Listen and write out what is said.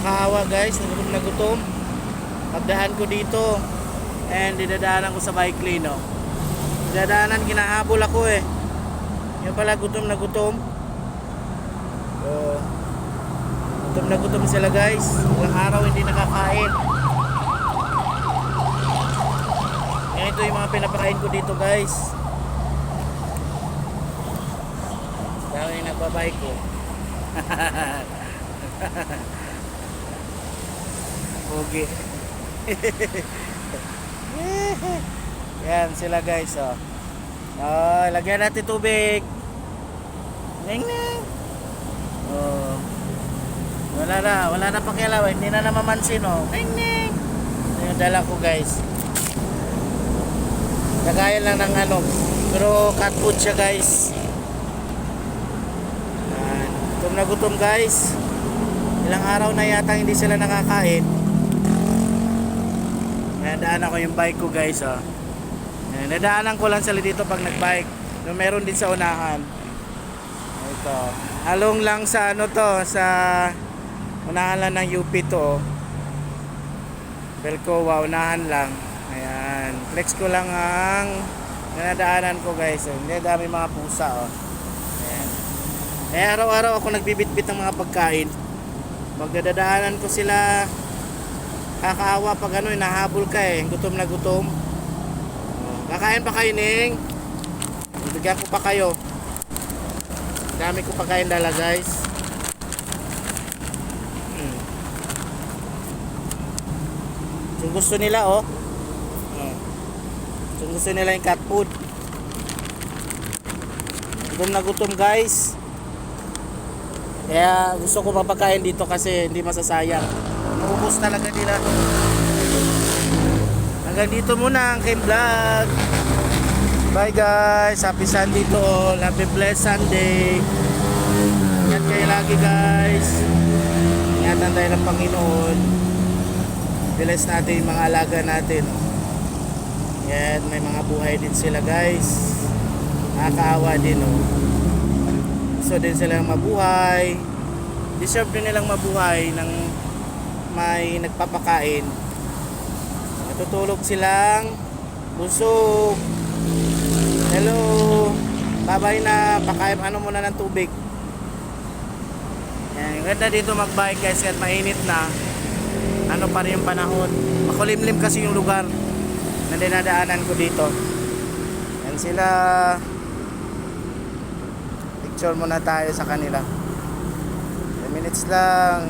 Nakakaawa guys, nagutom na gutom. Pagdahan ko dito and dinadaanan ko sa bike lane no. Dinadaanan kinahabol ako eh. Yung pala gutom na gutom. So, gutom na gutom sila guys. Ilang araw hindi nakakain. Yan ito yung mga pinapakain ko dito guys. Dahil yung nagbabike ko. Pogi. Yan sila guys oh. Oh, lagyan natin tubig. Ning ning. Oh. Wala na, wala na pakialaw, hindi na namamansin oh. Ning ning. Ito yung dala ko guys. Lagayan lang ng ano, pero cat food siya guys. Yan. Gutom na gutom guys. Ilang araw na yata hindi sila nakakain. Nadaan ako yung bike ko guys oh. Nadaanan ko lang sila dito pag nagbike. No, meron din sa unahan. Ito. Halong lang sa ano to, sa unahan lang ng UP to. Belcoa, unahan lang. Ayan. Flex ko lang ang nadaanan ko guys. Oh. Hindi dami mga pusa oh. Eh araw-araw ako nagbibitbit ng mga pagkain. Magdadaanan ko sila kakaawa pag ano, nahabol ka eh. Gutom na gutom. Kakain pa kayo, Ning. Bibigyan ko pa kayo. Dami ko pa kain dala, guys. Mm. Yung gusto nila, oh. Oh. Yung gusto nila yung cat food. Gutom na gutom, guys. Kaya gusto ko mapagkain dito kasi hindi masasayang. Ubus talaga nila. Hanggang dito muna ang Kim Vlog. Bye guys. Happy Sunday to all. Happy blessed Sunday. Ingat kayo lagi guys. Ingatan tayo ng Panginoon. Bless natin yung mga alaga natin. Yan, may mga buhay din sila guys. Nakakaawa din oh. Gusto din silang mabuhay. Deserve din nilang mabuhay ng may nagpapakain. Matutulog silang busog. Hello. Babay na. Pakain ano muna ng tubig. Yan. Ganda dito magbike guys kahit mainit na. Ano pa rin yung panahon. Makulimlim kasi yung lugar na dinadaanan ko dito. Yan sila. Picture muna tayo sa kanila. 10 minutes lang.